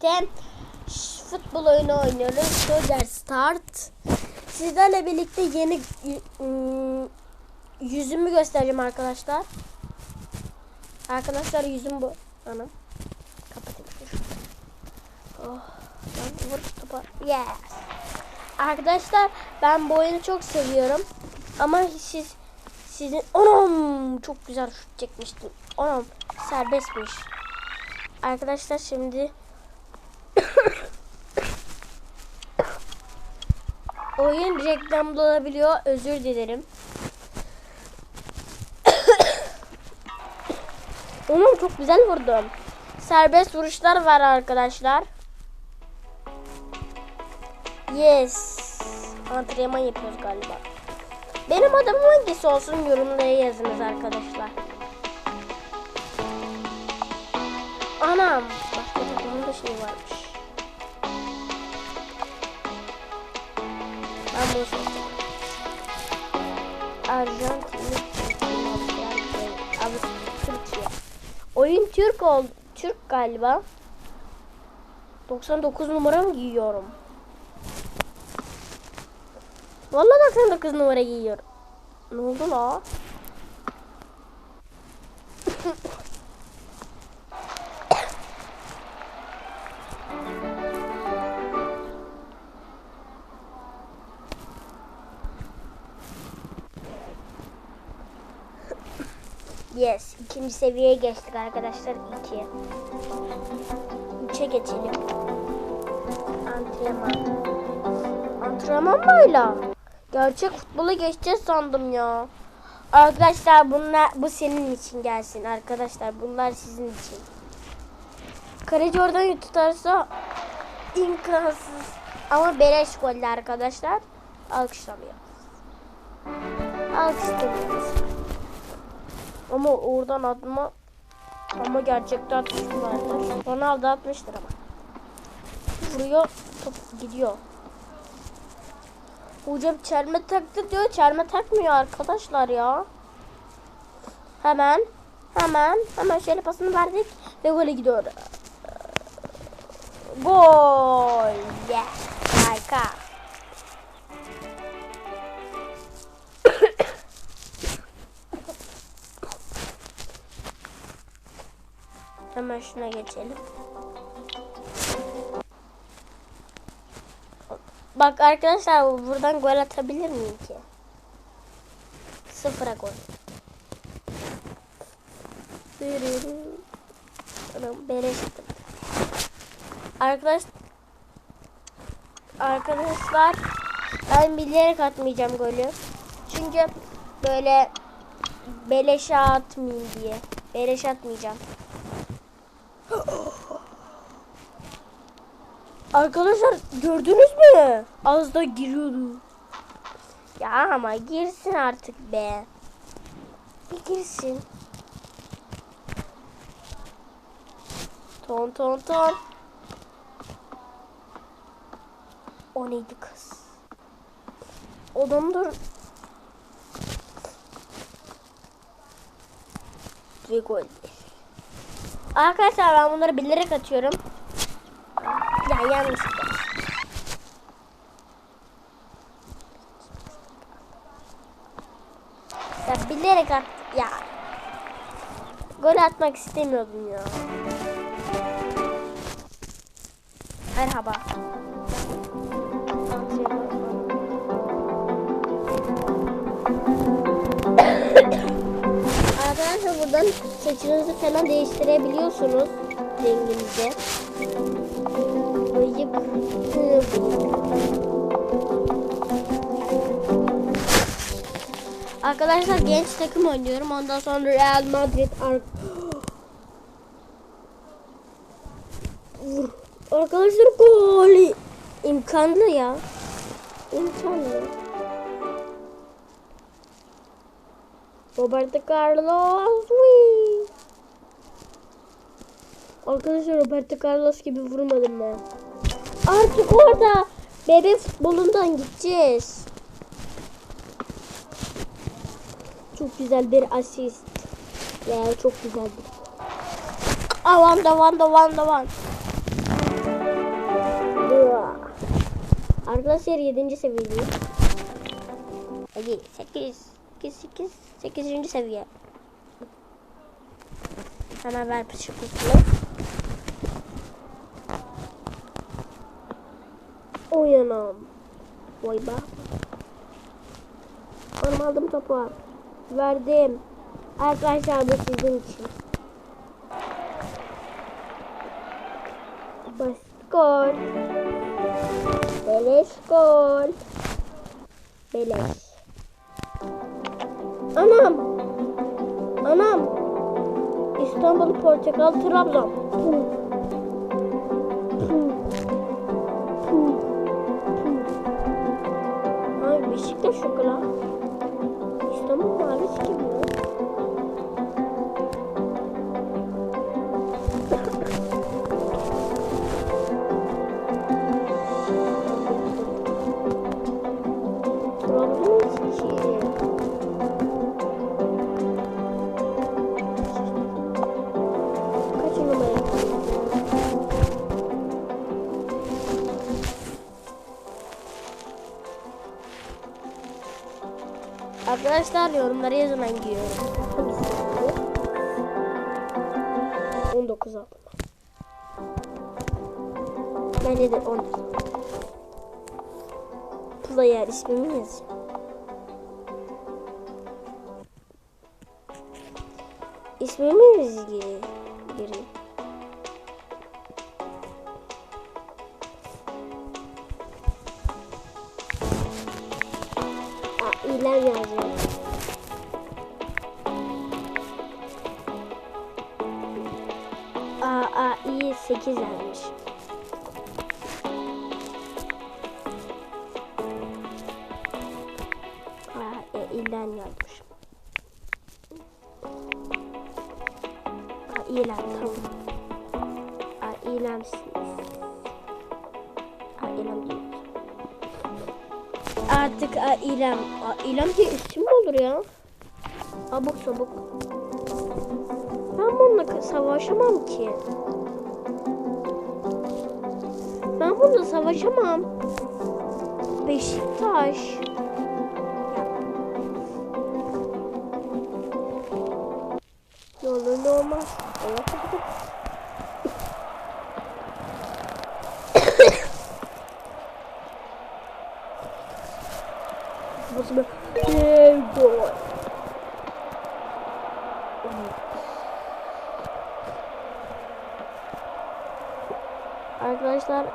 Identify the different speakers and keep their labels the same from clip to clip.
Speaker 1: birlikte futbol oyunu oynuyoruz. Soldier Start. Sizlerle birlikte yeni yüzümü göstereceğim arkadaşlar. Arkadaşlar yüzüm bu. Anam. Kapatayım. Oh. Lan vur topa. Yes. Arkadaşlar ben bu oyunu çok seviyorum. Ama siz sizin anam çok güzel şut çekmiştim. Anam serbestmiş. Arkadaşlar şimdi oyun reklamda olabiliyor. Özür dilerim. Anam çok güzel vurdum. Serbest vuruşlar var arkadaşlar. Yes. Antrenman yapıyoruz galiba. Benim adım hangisi olsun yorumlara yazınız arkadaşlar. Anam. Başka bir şey varmış. Ben bunu seçeceğim. Arjantin. Türkiye. Oyun Türk ol Türk galiba. 99 numara mı giyiyorum? Vallahi 99 numara giyiyorum. Ne oldu la? Yes, ikinci seviyeye geçtik arkadaşlar. 2. 3'e geçelim. Antrenman. Antrenman mı hala? Gerçek futbola geçeceğiz sandım ya. Arkadaşlar bunlar bu senin için gelsin arkadaşlar. Bunlar sizin için. Kaleci oradan tutarsa imkansız. Ama beleş golle arkadaşlar. Alkışlamıyor. Alkışlamıyoruz. Ama oradan atma ama gerçekten atmış vardır. Ronaldo atmıştır ama. Vuruyor top gidiyor. Hocam çelme taktı diyor. Çelme takmıyor arkadaşlar ya. Hemen hemen hemen şöyle pasını verdik ve gole gidiyor. Gol. Şuna geçelim. Bak arkadaşlar buradan gol atabilir miyim ki? Sıfıra gol. Anam beleştim. Arkadaş Arkadaşlar ben bilerek atmayacağım golü. Çünkü böyle beleşe atmayayım diye. Beleş atmayacağım. Arkadaşlar gördünüz mü? Az da giriyordu. Ya ama girsin artık be. Bir girsin. Ton ton ton. O neydi kız? Odam dur. Ve gol. Arkadaşlar ben bunları bilerek atıyorum. Ya yanlışlıkla. Ya bilerek at ya. Gol atmak istemiyordum ya. Merhaba. Arkadaşlar buradan saçınızı falan değiştirebiliyorsunuz renginizi. Arkadaşlar genç takım oynuyorum. Ondan sonra Real Madrid. Arkadaşlar gol. İmkanlı ya. İmkanlı. Roberto Carlos. Wee. Arkadaşlar Roberto Carlos gibi vurmadım ben. Artık orada bebe futbolundan gideceğiz. Çok güzel bir asist. Ya yani çok güzel bir. Ah, one da one da one da one. Arkadaşlar 7. seviyedeyiz. 7, 8, 8, 8, 8. seviye. Hemen ver pışık kutusunu. Uyanam. Vay be. Benim aldım topu. Verdim. Arkadaşlar bu sizin için. Basit gol. Beleş gol. Beleş. Anam. Anam. İstanbul Portakal Trabzon. Arkadaşlar yorumlara yazın hangi yorum. Hangisi? 19 aldım. Bence de 14. Player ismimi yazayım. İsmimi yazayım. Gireyim. İlan yazıyorum. Aa, aa, iyi 8 yazmış. Aa, e, ilan yazmış. Aa, ilan tamam. Aa, ilansınız. Aa, ilan değil. Artık a, İrem. A, İrem diye isim mi olur ya? Abuk sabuk. Ben bununla savaşamam ki. Ben bununla savaşamam. Beşiktaş. Ne olur ne olmaz. Allah korusun. Nasıl bir dev gol. Arkadaşlar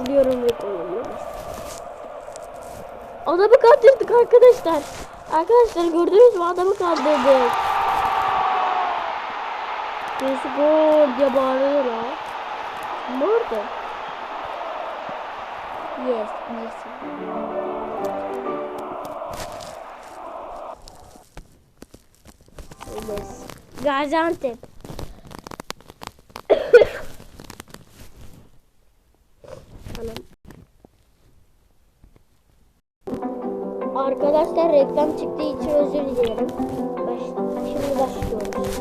Speaker 1: biliyorum ve koyuyorum. Adamı kaldırdık arkadaşlar. Arkadaşlar gördünüz mü adamı kaldırdık. Birisi gol diye bağırıyor la. Ne oldu? Yes, yes. Yes. Gaziantep. Reklam çıktığı için özür dilerim. Baş, şimdi başlıyoruz.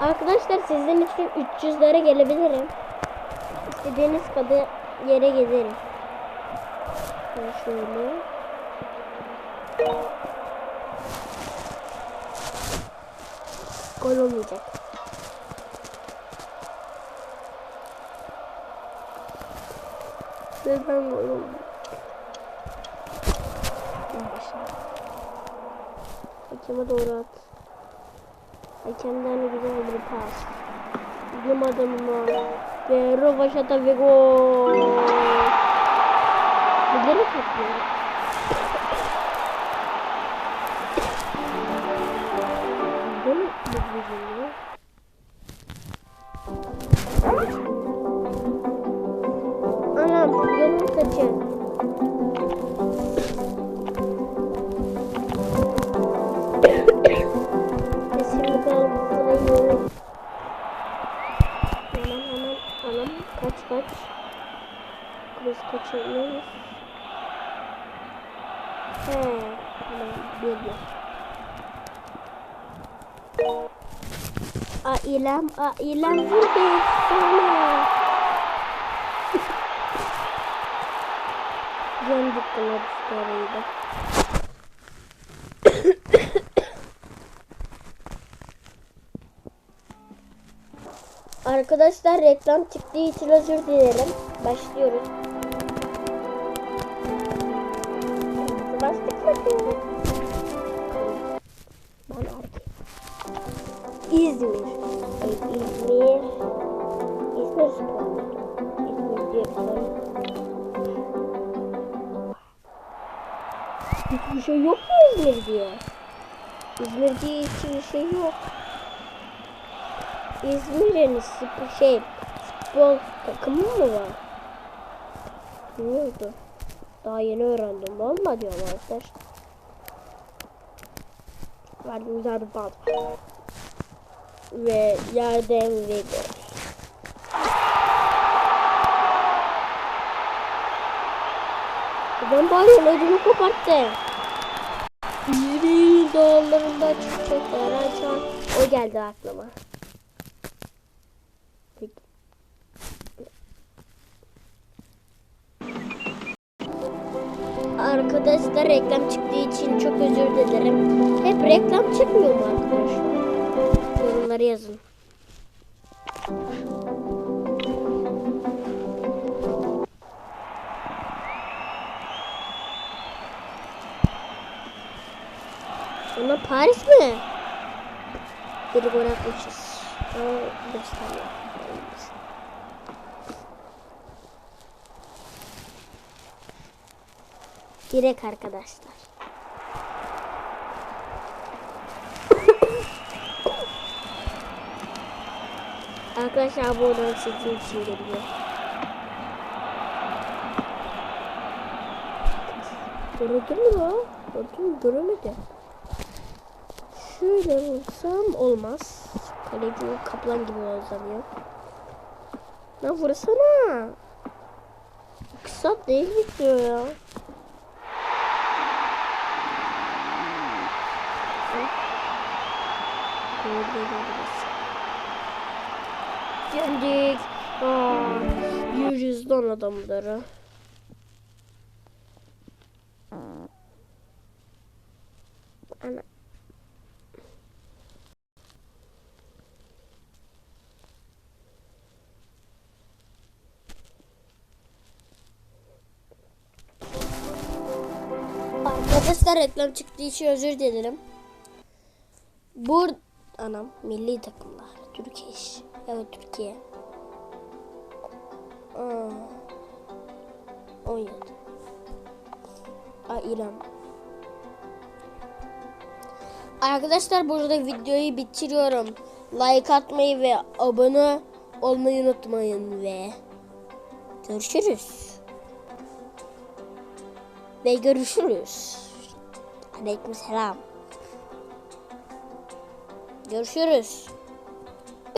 Speaker 1: Arkadaşlar sizin için 300'lere gelebilirim. İstediğiniz kadar yere gezerim. Şöyle. Gol olmayacak. Neden gol olmayacak? Hakeme doğru at. Hakemden güzel bir pas. Bizim adamıma. Ve Rovaşata ve gol. Bilerek atıyor. Değil mi? Kaç. Kriz kaçırıyoruz. He tamam bir bir. A İlem, a İlem vur be sana. hakkında bir storiydi. Arkadaşlar reklam çıktığı için özür dilerim. Başlıyoruz. Başladık Ben erkek. İzmir. Ay, İzmir. İzmir. İzmir. Hiçbir şey yok mu İzmir diye? İzmir diye hiçbir şey yok. İzmir'in şey futbol takımı mı var? Bilmiyordu. Daha yeni öğrendim. Valla diyorum arkadaş. Verdiğimiz adı bal. Ve yerden Vega. Ben bari ödümü koparttı. İzmir'in dağlarında çiçekler açan. O geldi aklıma. Arkadaşlar reklam çıktığı için çok özür dilerim. Hep reklam çıkmıyor mu arkadaşlar? Yorumları yazın. Onlar Paris mi? Bir gol atmışız. Aa, beş Direk arkadaşlar. arkadaşlar bu odanın sizin için geliyor. Gördün mü? Gördün mü? Göremedi. Şöyle vursam olmaz. Kaleci kaplan gibi uzanıyor. Lan vursana. Kısa değil bitiyor ya. Yendik. Aa, yüzden adamları. Ana. Arkadaşlar reklam çıktığı için özür dilerim. Bur anam milli takımlar. Türkiye iş. Evet Türkiye. Aa, 17. Aa, İran. Arkadaşlar burada videoyu bitiriyorum. Like atmayı ve abone olmayı unutmayın ve görüşürüz. Ve görüşürüz. Aleyküm selam. Görüşürüz.